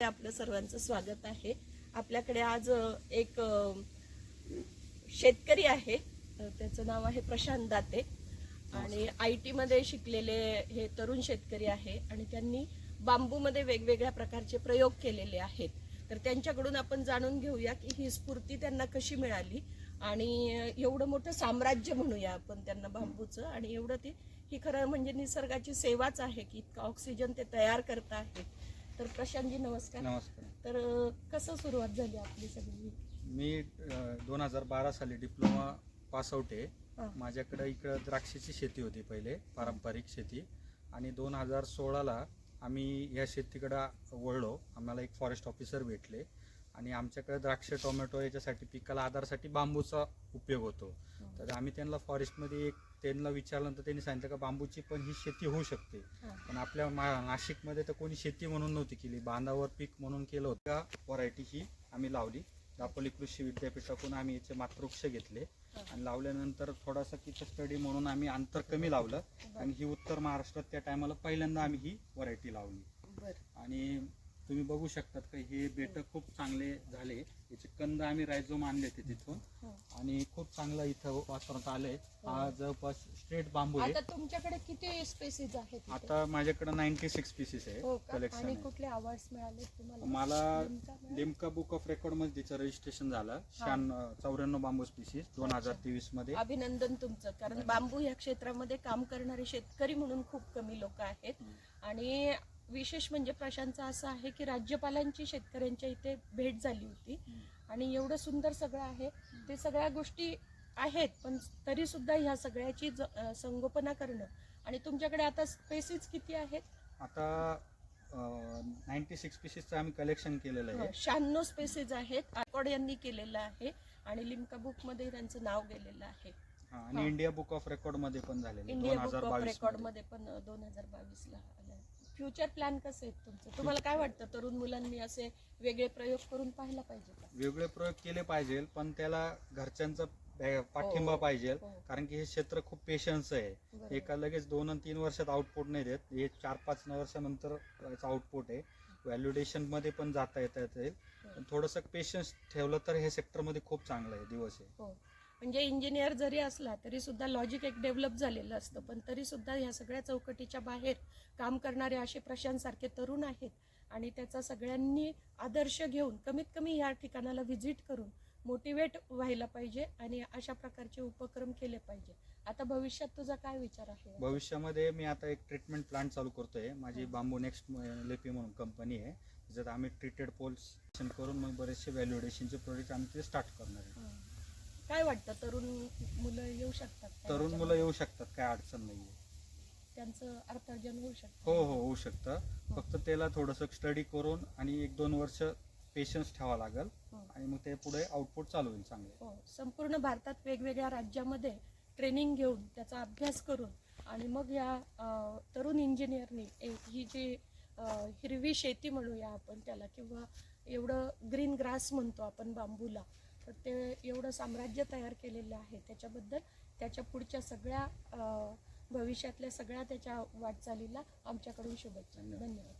आपलं सर्वांचं स्वागत आहे. आपल्याकडे आज एक शेतकरी आहे. त्याचं नाव आहे प्रशांत दाते. आणि आय टी मध्ये शिकलेले हे तरुण शेतकरी आहे आणि त्यांनी बांबूमध्ये वेगवेगळ्या प्रकारचे प्रयोग केलेले आहेत. तर त्यांच्याकडून आपण जाणून घेऊया की ही स्फूर्ती त्यांना कशी मिळाली आणि एवढं मोठं साम्राज्य म्हणूया आपण त्यांना बांबूचं. आणि एवढं ती ही खरं म्हणजे निसर्गाची सेवाच आहे की इतका ऑक्सिजन ते तयार करत आहेत. तर प्रशांतजी नमस्कार. नमस्कार. तर कसं सुरुवात झाली आपली सगळी? मी दोन हजार बारा साली डिप्लोमा पास आउट आहे. माझ्याकडे इकडं द्राक्षाची शेती होती पहिले पारंपरिक शेती. आणि दोन हजार सोळाला आम्ही या शेतीकडं वळलो. आम्हाला एक फॉरेस्ट ऑफिसर भेटले. आणि आमच्याकडे द्राक्ष टोमॅटो याच्यासाठी पिकाला आधारसाठी बांबूचा उपयोग होतो. तर आम्ही त्यांना फॉरेस्टमध्ये एक त्यांना विचारल्यानंतर त्यांनी सांगितलं का बांबूची पण ही शेती होऊ शकते. हा. पण आपल्या मा- नाशिकमध्ये तर कोणी शेती म्हणून नव्हती केली. बांधावर पीक म्हणून केलं होतं. व्हरायटी ही आम्ही लावली. दापोली कृषी विद्यापीठातून आम्ही याचे मातृक्ष घेतले. हा. आणि लावल्यानंतर थोडासा तिथं स्टडी म्हणून आम्ही अंतर कमी लावलं. आणि ही उत्तर महाराष्ट्रात त्या टायमाला पहिल्यांदा आम्ही ही व्हरायटी लावली. आणि तुम्ही बघू शकतात का हे बेट खूप चांगले झाले. याचे कंद आम्ही रायझोम आणले ते तिथून. हो. आणि खूप चांगलं इथं वातावरणात आलंय. हा. जवळपास स्ट्रेट बांबू आहे. आता तुमच्याकडे किती स्पेसिस आहेत? आता माझ्याकडे नाईन्टी सिक्स पीसेस आहे हो कलेक्शन कुठले अवॉर्ड मिळाले तुम्हाला? मला लिमका बुक ऑफ रेकॉर्डमध्ये तिचं रजिस्ट्रेशन झालं. शान चौऱ्याण्णव बांबू स्पीसीस दोन हजार तेवीसमध्ये. अभिनंदन तुमचं कारण बांबू या क्षेत्रामध्ये काम करणारे शेतकरी म्हणून खूप कमी लोक आहेत. आणि विशेष म्हणजे प्रशांतचं असं आहे की राज्यपालांची शेतकऱ्यांच्या इथे भेट झाली होती. आणि एवढं सुंदर सगळं आहे. ते सगळ्या गोष्टी आहेत पण तरी सुद्धा ह्या सगळ्याची संगोपना करणं. आणि तुमच्याकडे आता स्पेसिस किती आहेत? आता नाईन्टी सिक्स पीसेसचं आम्ही कलेक्शन केलेलं आहे. शहाण्णव स्पेसिस आहेत. आकॉड यांनी केलेलं आहे. आणि लिमका बुकमध्ये त्यांचं नाव गेलेलं आहे. हा, आणि इंडिया बुक ऑफ रेकॉर्डमध्ये पण झालेलं इंडिया बुक ऑफ रेकॉर्डमध्ये पण दोन हजार बावीस ला फ्युचर प्लॅन कसं आहे तुमचं? तुम्हाला काय वाटतं? तरुण मुलांनी असे वेगळे प्रयोग करून पाहायला पाहिजे का? वेगळे प्रयोग केले पाहिजे पण त्याला घरच्यांचा बॅ- पाठिंबा हो, पाहिजे. हो. कारण की हे क्षेत्र खूप पेशन्स आहे. बरोबर. एका लगेच दोन आणि तीन वर्षात आउटपुट नाही देत. हे चार पाच वर्षानंतर याचं आउटपुट आहे. व्हॅल्युडेशनमध्ये पण जाता येता येईल. पण थोडंसं पेशन्स ठेवलं तर हे सेक्टरमध्ये खूप चांगलं आहे. दिवस आहे. हो. म्हणजे इंजिनियर जरी असला तरी सुद्धा लॉजिक एक डेव्हलप झालेलं असतं. पण तरी सुद्धा ह्या सगळ्या चौकटीच्या बाहेर काम करणारे असे प्रशांत सारखे तरुण आहेत आणि त्याचा सगळ्यांनी आदर्श घेऊन कमीत कमी या ठिकाणाला व्हिजिट करून मोटिवेट व्हायला पाहिजे आणि अशा प्रकारचे उपक्रम केले पाहिजे. आता भविष्यात तुझा काय विचार आहे? भविष्यामध्ये मी आता एक ट्रीटमेंट प्लांट चालू करतोय. माझी. बांबू नेक्स्ट लेपी म्हणून कंपनी आहे. ज्यात आम्ही ट्रीटेड पोल्स करून मग बरेचसे व्हॅल्युडेशनचे प्रोजेक्ट आम्ही ते स्टार्ट करणार आहे. काय वाटतं? तरुण मुलं येऊ शकतात का तरुण मुलं? येऊ शकतात काय अडचण नाहीये. त्यांचं अर्थार्जन होऊ शकतं. हो हो होऊ शकतं. फक्त त्याला थोडंसं स्टडी करून आणि एक दोन वर्ष पेशन्स ठेवा लागेल हो. आणि मग ते पुढे आउटपुट चालू होईल चांगले. हो. संपूर्ण भारतात वेगवेगळ्या राज्यामध्ये ट्रेनिंग घेऊन त्याचा अभ्यास करून आणि मग या अ, तरुण इंजिनियरनी ही जी अ, हिरवी शेती म्हणूया आपण त्याला किंवा एवढं ग्रीन ग्रास म्हणतो आपण बांबूला तर ते एवढं साम्राज्य तयार केलेलं आहे. त्याच्याबद्दल त्याच्या पुढच्या सगळ्या भविष्यातल्या सगळ्या त्याच्या वाटचालीला आमच्याकडून शुभेच्छा. धन्यवाद.